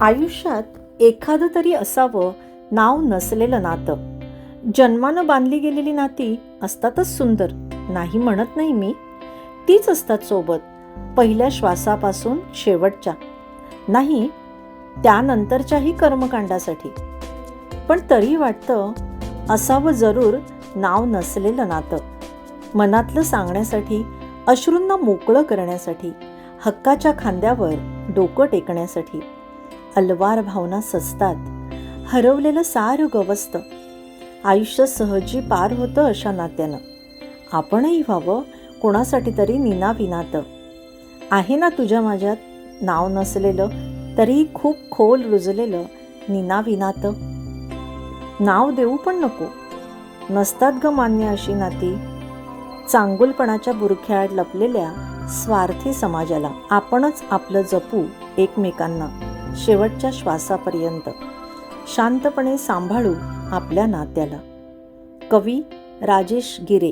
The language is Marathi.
आयुष्यात एखादं तरी असावं नाव नसलेलं नातं. जन्मानं बांधली गेलेली नाती असतातच सुंदर नाही म्हणत नाही मी. तीच असतात सोबत पहिल्या श्वासापासून शेवटच्या. नाही त्यानंतरच्याही कर्मकांडासाठी. पण तरी वाटतं असावं जरूर नाव नसलेलं नातं. मनातलं सांगण्यासाठी अश्रूंना मोकळं करण्यासाठी हक्काच्या खांद्यावर डोकं टेकण्यासाठी. अलवार भावना सजतात. हरवलेलं सारं गवसतं. आयुष्य सहजी पार होतं अशा नात्यानं. आपणही व्हावं कोणासाठी तरी निनाविनातं. आहे ना तुझ्या माझ्यात नाव नसलेलं तरीही खूप खोल रुजलेलं निनाविनातं. नाव देऊ पण नको. नसतात ग मान्य अशी नाती. चांगुलपणाच्या बुरख्याआड लपलेल्या स्वार्थी समाजाला आपणच आपलं जपू एकमेकांना. शेवटच्या श्वासापर्यंत. शांतपणे सांभाळू आपल्या नात्याला. कवी राजेश गिरे.